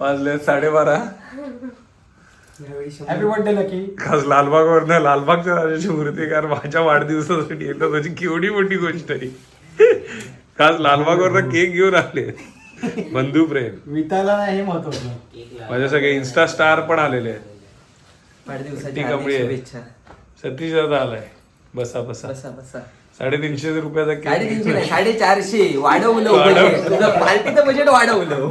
वाजले साडेबारा. Happy birthday lucky खास लालबागवरनं लालबागच्या राजाची मूर्तिकार माझ्या वाढदिवसासाठी येतात म्हणजे केवढी मोठी गोष्ट आहे. खास लालबागवरनं केक घेऊन आले. बंधू प्रेम. विताला नाही हे महत्वाचं. माझे सगळे इन्स्टा स्टार पण आलेले आहेत. कपडी सतीश दादा आलाय. बसा बसा. बसा बसा. साडेतीनशे रुपयाचा साडेतीनशे केक साडेचारशे. वाढवलं वाढवलं. budget. तुझं पार्टीचं बजेट वाढवलं.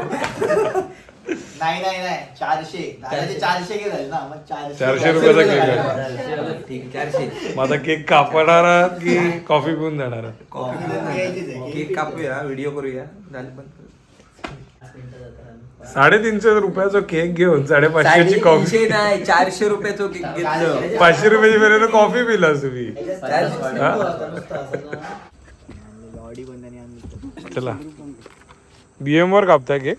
नाही नाही नाही. चारशे. दादाचे चारशे के झाले ना. मग चारशे चारशे रुपयाचा केक आहे. ठीक चारशे. माझा केक कापणार आहात की कॉफी पिऊन जाणार आहात? कॉफी. केक कापूया व्हिडिओ करूया. झालं पण साडेतीनशे रुपयाचा केक घेऊन साडेपाचशेची कॉफी साडेतीनशे नाही चारशे रुपयाचं केक घेतलं. पाचशे रुपयाची पर्यंत कॉफी पिला तुम्ही चला. बीएम वर कापताय केक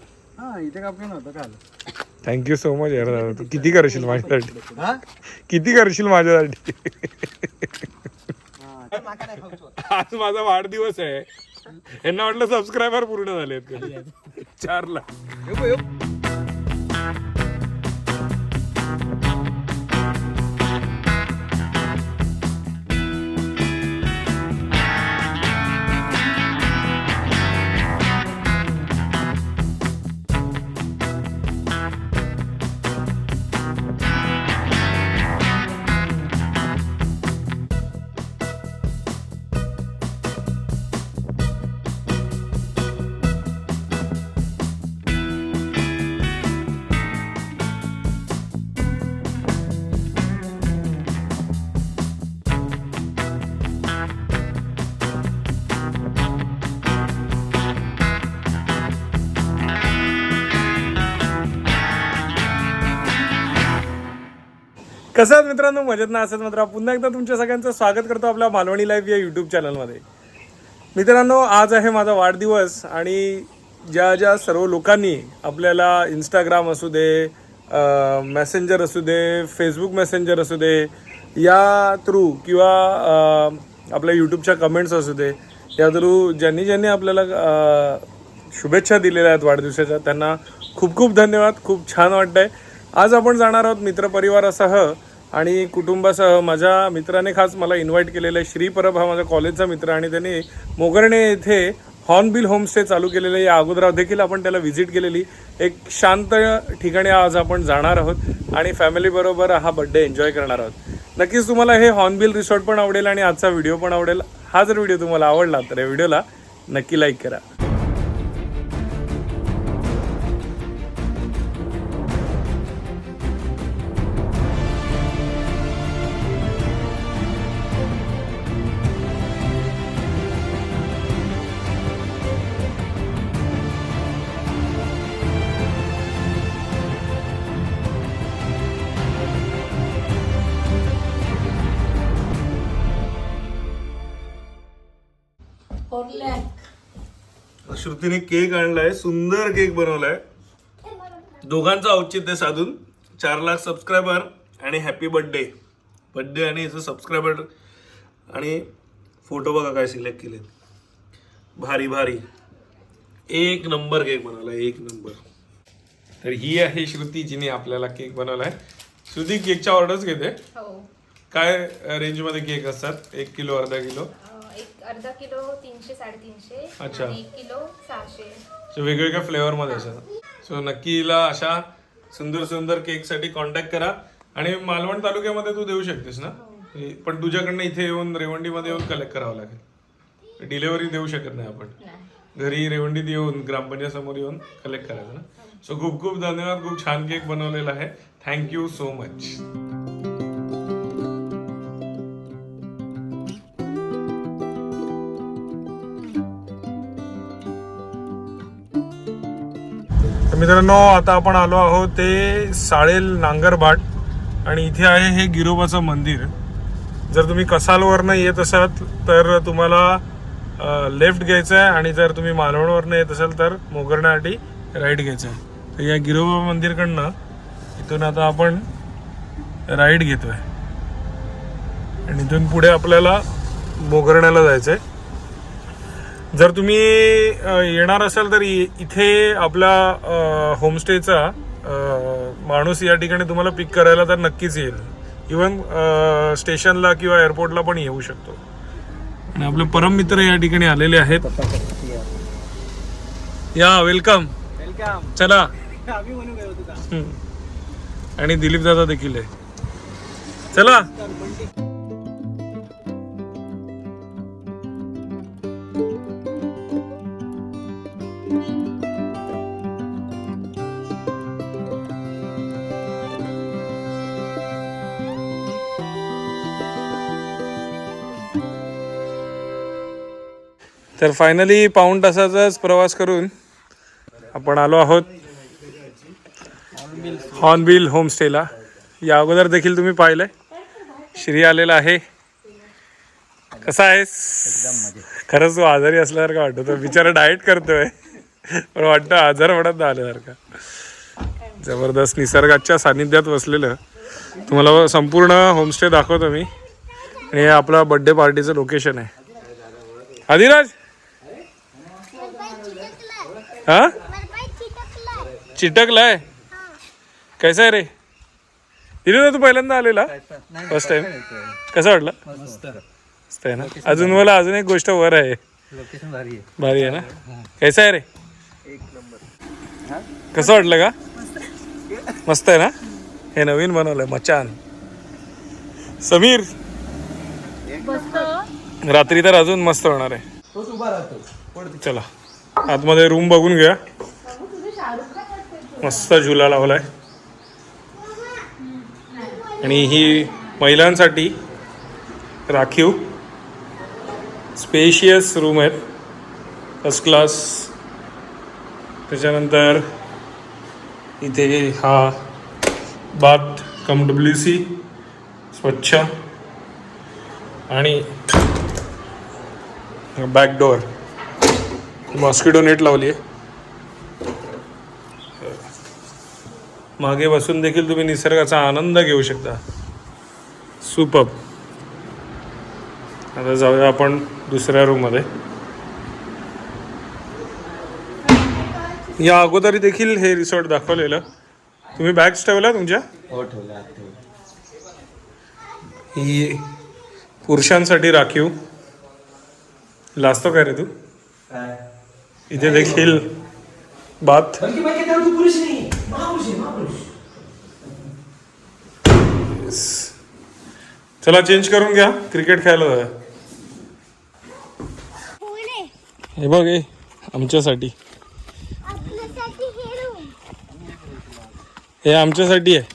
इथे कापलं नव्हतं काल. थँक्यू सो मच यार. दादा तू किती करशील माझ्यासाठी? हा? किती करशील माझ्यासाठी? आज माझा वाढदिवस आहे. यांना वाटलं सबस्क्रायबर पूर्ण झालेत कधी? चार लाख कसं आहात मित्रांनो? मजेत ना? असेल मात्र पुन्हा एकदा तुमच्या सगळ्यांचं स्वागत करतो आपल्या मालवणी लाईव्ह या यूट्यूब चॅनलमध्ये मित्रांनो आज आहे माझा वाढदिवस आणि ज्या ज्या सर्व लोकांनी आपल्याला इंस्टाग्राम असू दे मेसेंजर असू दे फेसबुक मेसेंजर असू दे या थ्रू किंवा आपल्या यूट्यूबच्या कमेंट्स असू दे या थ्रू ज्यांनी ज्यांनी आपल्याला शुभेच्छा दिलेल्या आहेत वाढदिवसाच्या त्यांना खूप खूप धन्यवाद. खूप छान वाटतंय. आज आपण जाणार आहोत मित्रपरिवारासह. आणि कुटुंबासह माझ्या मित्राने खास मला इन्व्हाइट केलेलं आहे. श्री परब हा माझा कॉलेजचा मित्र आणि त्यांनी मोगर्णे येथे हॉर्नबिल होमस्टे चालू केलेले या अगोदर देखील आपण त्याला व्हिजिट केलेली. एक शांत ठिकाणी आज आपण जाणार आहोत आणि फॅमिलीबरोबर हा बड्डे एन्जॉय करणार आहोत. नक्कीच तुम्हाला हे हॉर्नबिल रिसॉर्ट पण आवडेल आणि आजचा व्हिडिओ पण आवडेल. हा जर व्हिडिओ तुम्हाला आवडला तर या व्हिडिओला नक्की लाईक करा. श्रुतीने केक आणलाय सुंदर केक बनवलाय. दोघांचं औचित्य साधून चार लाख सबस्क्रायबर आणि हॅपी बर्थडे बर्थडे आणि याचं सबस्क्रायबर आणि फोटो बघा काय सिलेक्ट केले भारी भारी. एक नंबर केक बनवलाय एक नंबर तर ही आहे श्रुती जिने आपल्याला केक बनवलाय. श्रुती केकच्या ऑर्डर्स घेते. हो. काय रेंजमध्ये केक असतात? एक किलो अर्धा किलो. अर्धा किलो तीनशे साडेतीनशे अच्छा. आणि एक किलो सहाशे. वेगवेगळ्या फ्लेवरमध्ये असतात सो नक्की हिला अशा सुंदर सुंदर केकसाठी कॉन्टॅक्ट करा. आणि मालवण तालुक्यामध्ये तू देऊ शकतेस ना? हे- पण तुझ्याकडनं इथे येऊन रेवंडीमध्ये येऊन कलेक्ट करावं लागेल. डिलेवरी देऊ शकत नाही आपण. घरी रेवंडीत येऊन ग्रामपंचायत समोर येऊन कलेक्ट करायचं ना? सो खूप खूप धन्यवाद. खूप छान केक बनवलेला आहे. थँक्यू सो मच तर मित्रांनो आता आपण आलो आहोत ते साळेल नांगरबाट आणि इथे आहे हे गिरोबाचं मंदिर. जर तुम्ही कसालवरनं येत असाल तर तुम्हाला लेफ्ट घ्यायचं आहे आणि जर तुम्ही मालवणवरनं येत असाल तर मोगरण्यासाठी राईट घ्यायचं आहे तर या गिरोबा मंदिरकडनं इथून आता आपण राईट आहे आणि इथून पुढे आपल्याला मोगरण्याला जायचं आहे जर तुम्ही येणार असाल तर इथे आपला होमस्टेचा माणूस या ठिकाणी तुम्हाला पिक करायला तर नक्कीच येईल. इवन स्टेशनला किंवा एअरपोर्टला पण येऊ शकतो. आणि आपले परम मित्र या ठिकाणी आलेले आहेत. या वेलकम वेलकम चला. आणि दिलीप दादा देखील आहे. चला. तर फायनली पाऊण तासाचाच प्रवास करून आपण आलो आहोत हॉर्नबिल होमस्टेला या अगोदर देखील तुम्ही पाहिलंय. श्री आलेला आहे. कसा आहेस? खरंच तू आजारी असल्यासारखा वाटतो. बिचारा डाएट करतोय. पण वाटतं आजार पडत आल्यासारखा. जबरदस्त निसर्गाच्या सानिध्यात बसलेलं. तुम्हाला संपूर्ण होमस्टे दाखवतो मी. आणि हे आपला बड्डे पार्टीचं लोकेशन आहे. आदिराज! हा? चिटकलाय. कैसा आहे रे? दिली तू पहिल्यांदा आलेला? फर्स्ट टाइम कसं वाटलं? मस्त. आहे ना? अजून मला अजून एक गोष्ट वर आहे. लोकेशन भारी आहे. भारी आहे ना? कैसा आहे रे? कसं वाटलं का? मस्त आहे ना? हे नवीन बनवलंय मचान. समीर. रात्री तर अजून मस्त होणार आहे. चला. आतमध्ये रूम बघून घ्या. मस्त झुला लावलाय. आणि ही महिलांसाठी राखीव. स्पेशियस रूम आहेत. फर्स्ट क्लास त्याच्यानंतर इथे हा बाथ कम डब्ल्यू सी स्वच्छ. आणि बॅकडोअर मॉस्किटो नेट लावली आहे मागे बसून देखील तुम्ही निसर्गाचा आनंद घेऊ शकता. सुपअप आता जाऊया आपण दुसऱ्या रूममध्ये या अगोदर देखील हे रिसॉर्ट दाखवलेलं. तुम्ही बॅग्स ठेवल्या तुमच्या? ही पुरुषांसाठी राखीव. लाजतो काय रे तू? इथे देखील Yes. चला चेंज करून घ्या. क्रिकेट खेळायला हे बघ हे आमच्यासाठी. हे हे आमच्यासाठी आहे.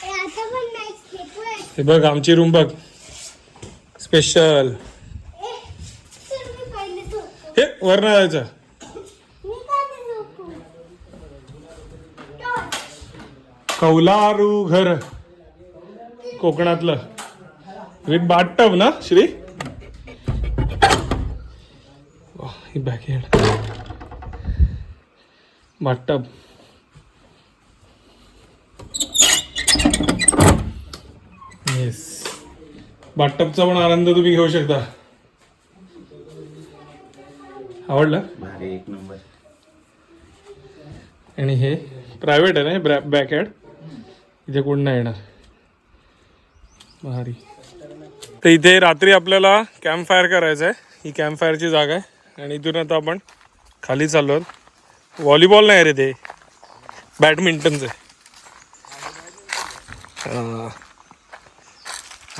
आता पण मॅच खेळतोय हे बघ आमची रूम बघ. स्पेशल. हे वर जायचं. कौलारू घर. कोकणातलं. विथ बाटटब ना श्री? वाह, ही बॅक हँड बाटटब येस बाटटबचा पण आनंद तुम्ही घेऊ शकता. आवडलं? भारी एक नंबर. आणि हे प्रायव्हेट आहे ना हे बॅक ॲड इथे कोण नाही येणार. भारी. तर इथे रात्री आपल्याला कॅम्प फायर करायचं आहे ही कॅम्प फायरची जागा आहे. आणि इथून आता आपण खाली चाललो आहोत. व्हॉलीबॉल नाही रे ते. बॅडमिंटनचं आहे.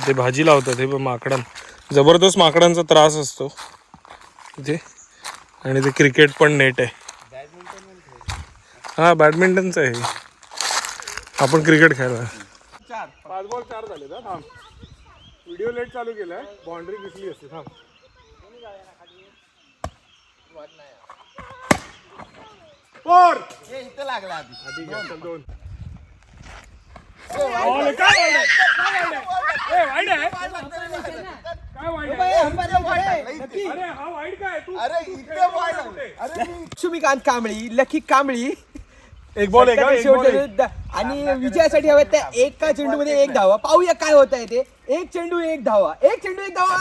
ते भाजी लावतात हे पण माकडां. जबरदस्त माकडांचा त्रास असतो. इथे. आणि ते क्रिकेट पण नेट आहे. हा बॅडमिंटनचं आहे. आपण क्रिकेट खेळला पाच बॉल चार झाले थांब. व्हिडिओ लेट चालू केलाय. बाउंड्री दिसली असते थांब. फोर. इथं लागला आधी. चल दोन. लक्ष्मीकांत कांबळी लकी कांबळी. एक बॉल एक आणि विजयासाठी हवे त्या एका चेंडू मध्ये एक धावा. पाहूया काय होत आहे ते. एक चेंडू एक धावा. एक चेंडू एक धावा.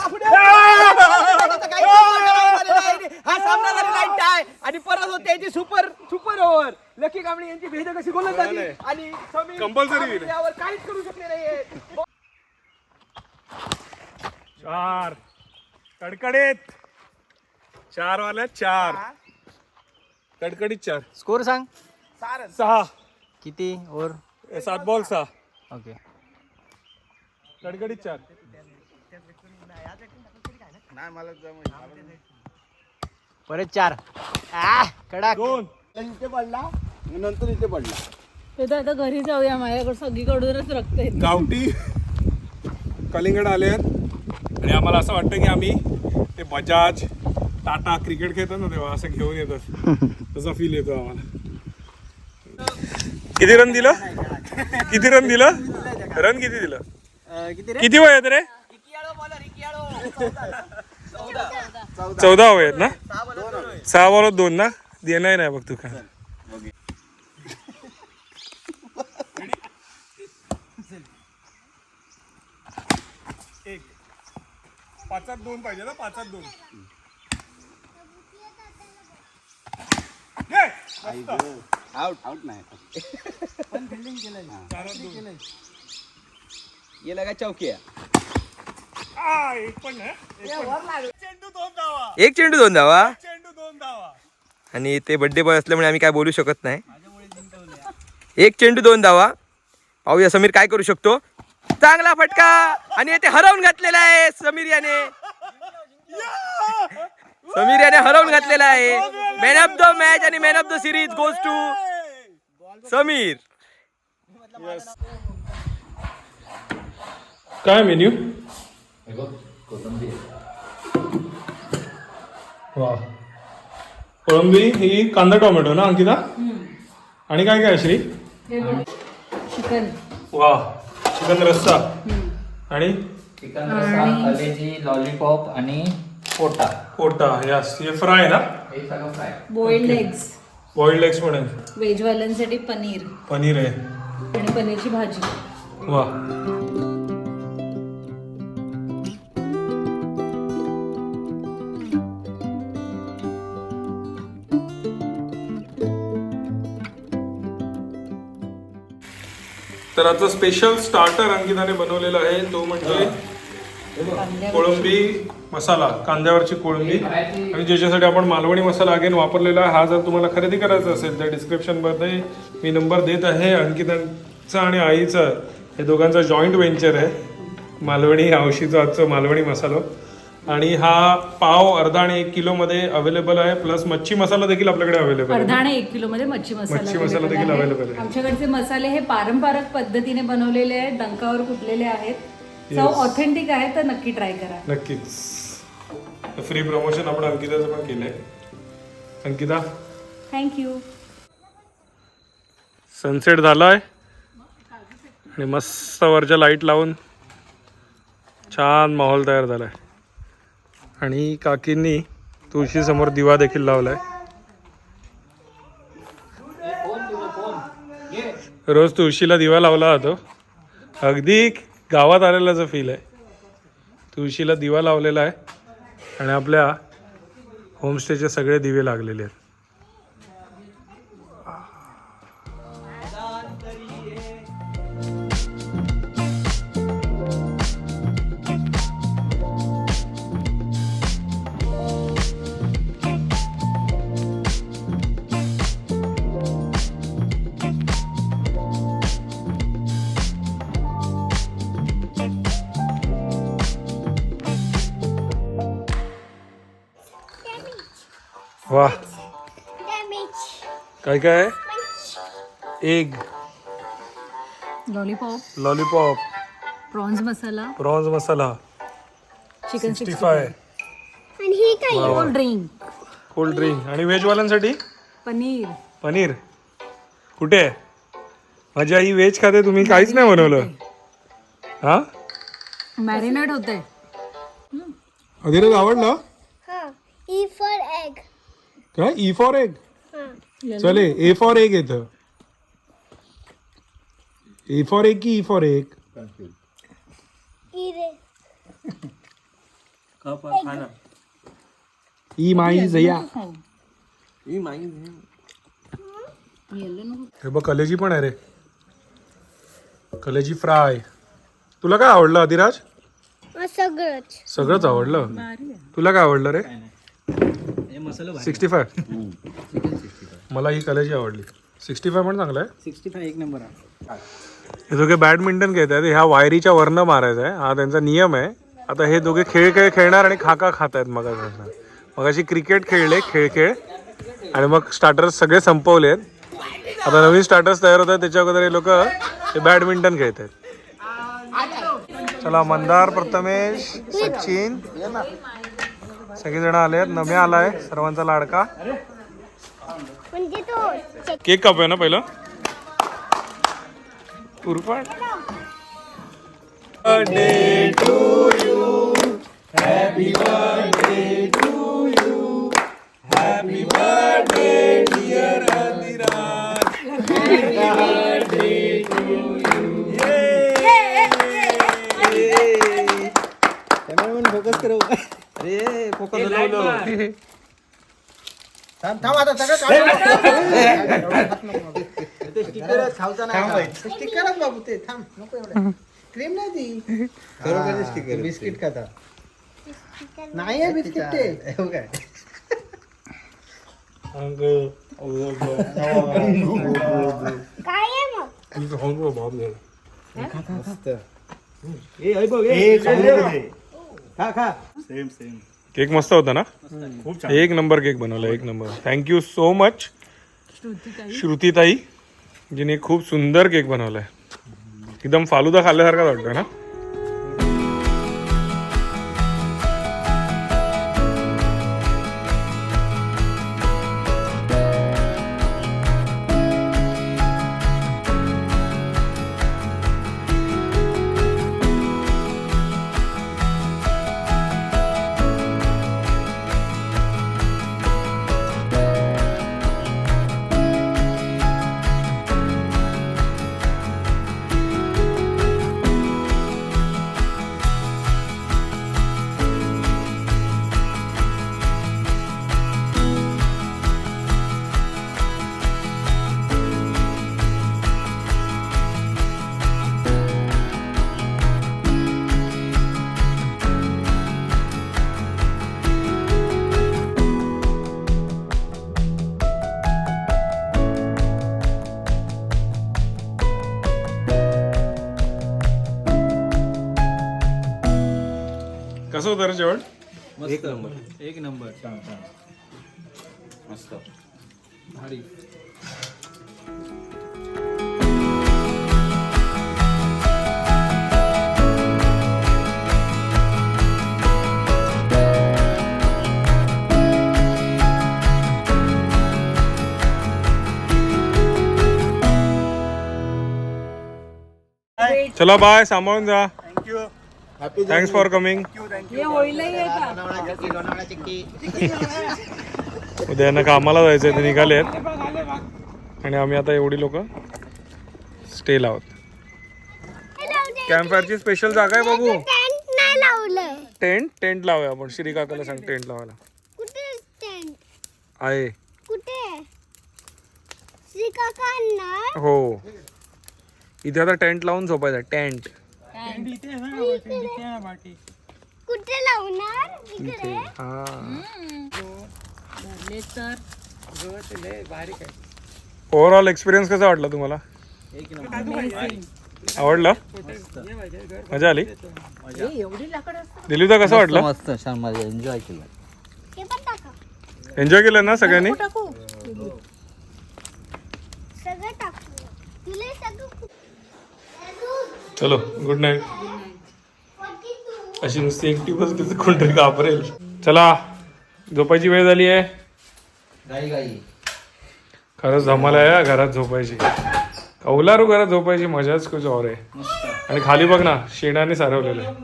हा सामना आणि परत होते यांची super super over Lucky Kamble यांची भेद कशी गोलंदाजी आणि समीर Compulsory कांबळे. यावर काहीच करू शकले नाहीये. चार. कडकडीत. चार. वाल्या चार कडकडीत चार. स्कोर सांग. सहा. किती? ओर ए, सात बॉल सहा. ओके. कडकडीत चार. परत चार. आ, कडक. दोन. ते तर आता घरी जाऊया माझ्याकडे सगळीकडूनच रक्त येत. गावठी कलिंगड आले आहेत. आणि आम्हाला असं वाटतं की आम्ही ते बजाज टाटा क्रिकेट खेळतात ना तेव्हा असं घेऊन येतात तसा फील येतो आम्हाला. किती रन दिलं? किती रन दिलं? रन किती दिलं? किती वय आहेत रे? चौदा. वय आहेत ना? सहा बॉल दोन ना? देणार नाही बघ तू का पाचात दोन पाहिजे ना पाचात दोन! मस्त. आउट आउट नाही. चारात दोन. ये लगा चौकी आहे आ, एक पण नाही, एक पण. चेंडू दोन धावा. एक चेंडू दोन धावा? चेंडू दोन धावा. आणि ते बर्थडे बॉय असल्यामुळे आम्ही काय बोलू शकत नाही. एक चेंडू दोन धावा. पाहूया समीर काय करू शकतो? चांगला फटका आणि ते हरवून घातलेला आहे समीर याने. समीर याने हरवून घातलेला आहे. मॅन ऑफ द मॅच आणि man of the series goes to Sameer. काय मेन्यू वा. कोळंबी ही कांदा टोमॅटो ना अंकिता? आणि काय काय श्री चिकन. वा. चिकन रस्सा. आणि? चिकन रस्सा कलेजी लॉलीपॉप आणि पोटा कोटा यस हे फ्राय ना? हे सगळं fry boiled eggs boiled eggs पण आहे व्हेजवाल्यांसाठी पनीर. पनीर आहे. आणि पनीरची भाजी. वा. तर आता स्पेशल स्टार्टर अंकिताने बनवलेला आहे. तो म्हणजे कोळंबी मसाला कांद्यावरची कोळंबी. आणि ज्याच्यासाठी आपण मालवणी मसाला अगेन वापरलेला हा जर तुम्हाला खरेदी करायचा असेल तर डिस्क्रिप्शनमध्ये मी नंबर देत आहे अंकितांचा आणि आईचा. हे दोघांचा जॉईंट व्हेंचर आहे. मालवणी हौशीचा आजचा मालवणी मसाला. आणि हा पाव अर्धा आणि एक किलोमध्ये अवेलेबल आहे. प्लस मच्छी मसाला देखील आपल्याकडे अवेलेबल अर्धा आहे आणि एक किलो मध्ये मच्छी मसाला मच्छी मसाला देखील आहे. available आहे. आमच्याकडचे मसाले हे पारंपरिक पद्धतीने बनवलेले आहेत. डंकावर कुटलेले आहेत. चव ऑथेंटिक आहे तर नक्की ट्राय करा. नक्कीच. फ्री प्रमोशन आपण अंकिताचं पण केलंय. अंकिता? थँक्यू सनसेट झालाय. आणि मस्त वरच्या लाइट लावून छान माहोल तयार झालाय. आणि काकींनी तुळशी समोर दिवा देखील लावलाय. रोज तुळशीला दिवा लावला जातो. अगदी गावात आलेलाचं फील आहे. तुळशीला दिवा लावलेला आहे आणि आपल्या होमस्टेचे सगळे दिवे लागलेले आहेत. काय काय? आहे egg. Lollipop. Lollipop. Prawns masala. Prawns masala. Chicken sixty five. आणि ही काय? कोल्ड ड्रिंक कोल्ड ड्रिंक आणि व्हेजवाल्यांसाठी पनीर. पनीर. कुठे? आहे माझी आई व्हेज खाते तुम्ही काहीच नाही बनवलं. हा? मॅरिनेट होते. आवडलं? हा. ई फॉर एग काय? ई फॉर एग चले ए फॉर एग येतं ए फॉर एक की ई फॉर एक? ई माई झया हे। बघ कलेजी पण आहे रे. कलेजी फ्राय. तुला काय आवडलं अधिराज? सगळंच. सगळंच आवडलं? तुला काय आवडलं रे? Sixty five. मला ही कलेजी आवडली. सिक्स्टी फाय पण चांगलं आहे. सिक्स्टी फाय एक नंबर आहे. हे दोघे बॅडमिंटन खेळत आहेत ह्या वायरीच्या वरनं मारायचा आहे हा त्यांचा नियम आहे. आता हे दोघे खेळ खेळ खेळणार आणि खाका खात आहेत मग मग अशी क्रिकेट खेळले खेळ खेळ. आणि मग स्टार्टर्स सगळे संपवले आहेत. आता नवीन स्टार्टर्स तयार होत आहेत त्याच्या अगोदर हे लोक हे बॅडमिंटन खेळत आहेत चला मंदार प्रथमेश सचिन. सगळेजण आले आहेत नम्या आलाय. सर्वांचा लाडका. तो केक तो केक ना पहले? Birthday to you birthday to you birthday dear birthday to you focus अरे फोकस थांब थांब आता सगळं ते स्टिकर खावचा नाही स्टिकरच बाबू ते थांब नको एवढं. क्रीम नाही ती. खरोखर स्टिकर बिस्किट खाता नाही आहे बिस्किट ते. हो? काय खा खा. केक मस्त होता ना? एक नंबर केक बनवला एक number. Thank you so much श्रुतीताई जिने खूप सुंदर केक बनवलाय. एकदम फालुदा खाल्ल्यासारखा वाटतोय ना? होतं रे जेवण एक नंबर. एक नंबर. छान छान. मस्त. भारी. चला बाय सांभाळून जा. थँक्स फॉर कमिंग उद्या यांना कामाला जायचंय ते निघाले आहेत. आणि आम्ही आता एवढी लोक स्टे लावत. कॅम्पफायरची स्पेशल जागा आहे बघू. टेंट टेंट टेंट लावूया आपण. श्री काकाला सांग टेंट लावायला. कुठे टेंट आहे हो. इथे आता टेंट लावून झोपायचं टेंट कुठे लावणार? इकडे. हा. ओव्हरऑल एक्सपिरियन्स कसा वाटला तुम्हाला? आवडला? मजा आली? दिलीपदा कसं वाटलं? मस्त छान मजा. एन्जॉय केलं. हे पण टाका. एन्जॉय केलं ना सगळ्यांनी? सगळं टाकू तुला हे सगळं खूप चलो गुड नाईट अशी नुसती एकटी बसली तर कोणतरी घाबरेल. चला झोपायची वेळ झाली आहे. गाई गाई. खरंच धमाल आहे घरात झोपायची. कौलारू घरात झोपायची? मजाच कुछ और आहे. आणि खाली बघ ना शेणाने सारवलेलं आहे.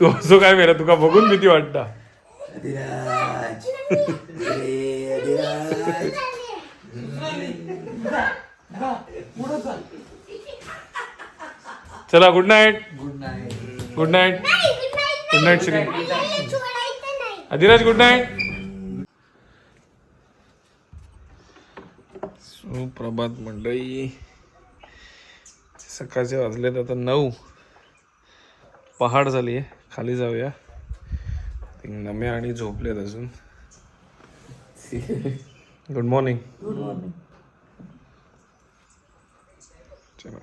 तू असं काय वेळा तुका बघून भीती वाटता? चला good night good night good night good night Shri Adhiraj good night सुप्रभात मंडळी. सकाळचे वाजलेत आता नऊ. पहाड झाली आहे खाली जाऊया. ते नम्या आणि झोपलेत अजून. गुड मॉर्निंग गुड मॉर्निंग चला.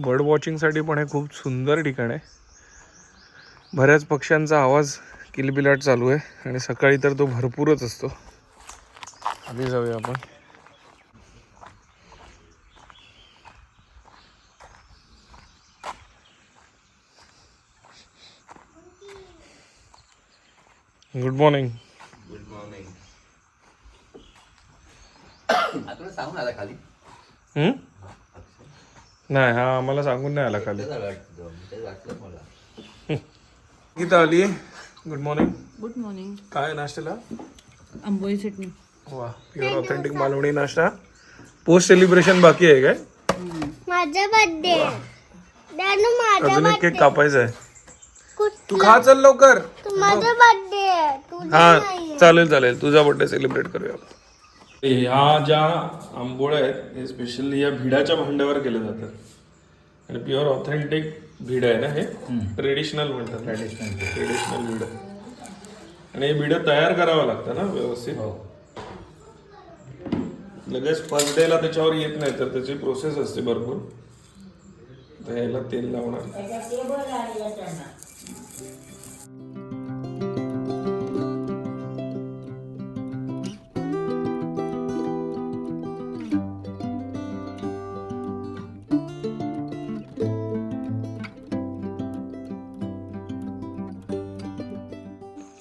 बर्ड वॉचिंगसाठी पण हे खूप सुंदर ठिकाण आहे. बऱ्याच पक्ष्यांचा आवाज किलबिलाट चालू आहे आणि सकाळी तर तो भरपूरच असतो. आधी जाऊया आपण. गुड मॉर्निंग सांगून आला खाली. हम्म? नाही हा आम्हाला सांगून नाही आला खाली. गीता आली. गुड मॉर्निंग गुड मॉर्निंग काय नाश्त्याला? आंबोळी चटणी. वा प्युअर ऑथेंटिक मालवणी नाश्ता. पोस्ट सेलिब्रेशन बाकी आहे काय? माझा बर्थडे दानू माझा अजून एक केक कापायचा आहे. तू खा चल लवकर. माझा बर्थडे हा चालेल चालेल. तुझा बर्थडे सेलिब्रेट करूया ह्या ज्या आंबोळ्या आहेत हे स्पेशली या भिडाच्या भांड्यावर केले जातात आणि प्युअर ऑथेंटिक भिड आहे ना हे? ट्रेडिशनल म्हणतात ट्रेडिशनल ट्रेडिशनल भिड. आणि हे भिड तयार करावं लागतं ना व्यवस्थित? लगेच फर्स्ट डेला त्याच्यावर येत नाही तर त्याची प्रोसेस असते भरपूर. तर ह्याला तेल लावणार.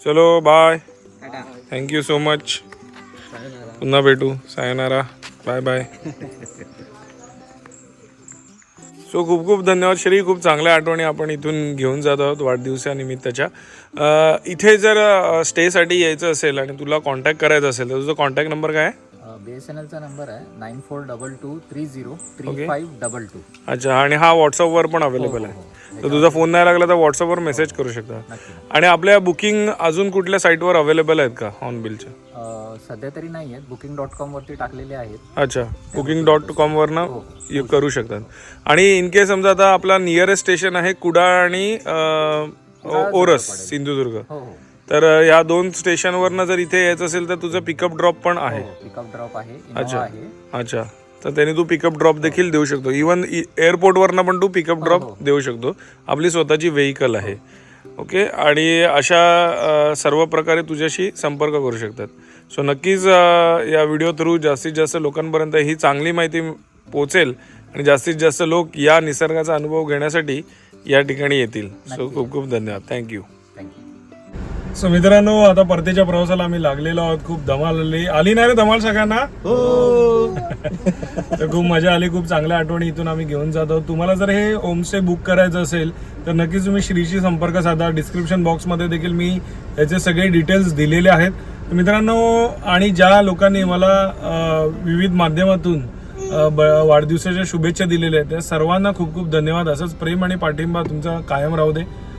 चलो बाय थँक्यू सो मच पुन्हा भेटू. सायनारा. बाय बाय सो खूप खूप धन्यवाद. श्री खूप चांगल्या आठवणी आपण इथून घेऊन जात आहोत वाढदिवसानिमित्ताच्या. इथे जर स्टेसाठी यायचं असेल आणि तुला कॉन्टॅक्ट करायचा असेल तर तुझा कॉन्टॅक्ट नंबर काय आहे? बी एस एन एलचा नंबर आहे nine four double two three zero three five double two. अच्छा आणि हा व्हॉट्सअपवर पण अवेलेबल आहे. तर तुझा फोन नाही लागला तर व्हॉट्सअपवर मेसेज करू शकता. आणि आपल्या बुकिंग अजून कुठल्या साईटवर अवेलेबल आहेत का ऑन बिलच्या सध्या तरी नाही आहेत. बुकिंग डॉट कॉम वरती टाकलेले आहेत. अच्छा. बुकिंग डॉट कॉमवरनं ये करू शकतात. आणि इन केस समजा आता आपला नियरेस्ट स्टेशन आहे कुडाळ आणि ओरस सिंधुदुर्ग. हो हो. तर या दोन स्टेशनवरनं जर इथे यायचं असेल तर तुझं पिकअप ड्रॉप पण आहे. पिकअप ड्रॉप आहे अच्छा. अच्छा. तर त्याने तू पिकअप ड्रॉप देखील देऊ शकतो. इवन एअरपोर्टवरनं पण तू पिकअप ड्रॉप देऊ शकतो. आपली स्वतःची व्हेकल आहे. ओके आणि अशा सर्व प्रकारे तुझ्याशी संपर्क करू शकतात. सो नक्कीच या व्हिडिओ थ्रू जास्तीत जास्त लोकांपर्यंत ही चांगली माहिती पोचेल आणि जास्तीत जास्त लोक या निसर्गाचा अनुभव घेण्यासाठी या ठिकाणी येतील. सो खूप खूप धन्यवाद. थँक्यू सो मित्रांनो आता परतीच्या प्रवासाला आम्ही लागलेलो आहोत. खूप धमाल आली. आली नाही रे धमाल सगळ्यांना? तर खूप मजा आली खूप चांगल्या आठवणी इथून आम्ही घेऊन जात. आहोत तुम्हाला जर हे होमस्टे बुक करायचं असेल तर नक्कीच तुम्ही श्रीशी संपर्क साधा. डिस्क्रिप्शन बॉक्समध्ये देखील मी याचे सगळे डिटेल्स दिलेले आहेत. तर मित्रांनो आणि ज्या लोकांनी मला विविध माध्यमातून वाढदिवसाच्या शुभेच्छा दिलेल्या आहेत त्या सर्वांना खूप खूप धन्यवाद. असंच प्रेम आणि पाठिंबा तुमचा कायम राहू दे.